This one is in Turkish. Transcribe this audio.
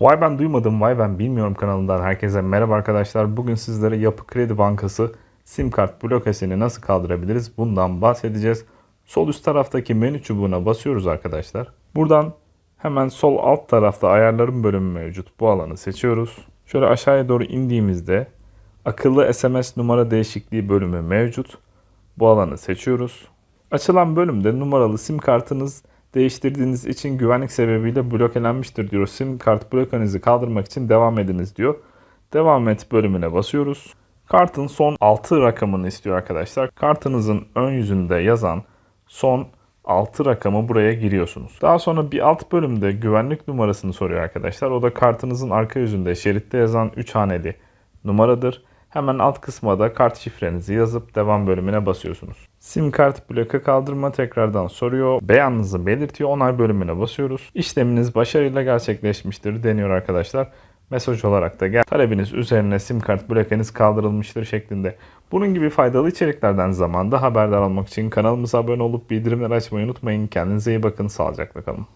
Vay ben duymadım, vay ben bilmiyorum kanalından herkese merhaba arkadaşlar. Bugün sizlere Yapı Kredi Bankası sim kart blokesini nasıl kaldırabiliriz bundan bahsedeceğiz. Sol üst taraftaki menü çubuğuna basıyoruz arkadaşlar. Buradan hemen sol alt tarafta ayarların bölümü mevcut. Bu alanı seçiyoruz. Şöyle aşağıya doğru indiğimizde akıllı SMS numara değişikliği bölümü mevcut. Bu alanı seçiyoruz. Açılan bölümde numaralı sim kartınız değiştirdiğiniz için güvenlik sebebiyle blokelenmiştir diyor. Sim kart blokanızı kaldırmak için devam ediniz diyor. Devam et bölümüne basıyoruz. Kartın son 6 rakamını istiyor arkadaşlar. Kartınızın ön yüzünde yazan son 6 rakamı buraya giriyorsunuz. Daha sonra bir alt bölümde güvenlik numarasını soruyor arkadaşlar. O da kartınızın arka yüzünde şeritte yazan 3 haneli numaradır. Hemen alt kısma da kart şifrenizi yazıp devam bölümüne basıyorsunuz. Sim kart bloke kaldırma tekrardan soruyor. Beyanınızı belirtiyor. Onay bölümüne basıyoruz. İşleminiz başarıyla gerçekleşmiştir deniyor arkadaşlar. Mesaj olarak da gel. Talebiniz üzerine sim kart blokeniz kaldırılmıştır şeklinde. Bunun gibi faydalı içeriklerden zamanda haberdar olmak için kanalımıza abone olup bildirimleri açmayı unutmayın. Kendinize iyi bakın. Sağlıcakla kalın.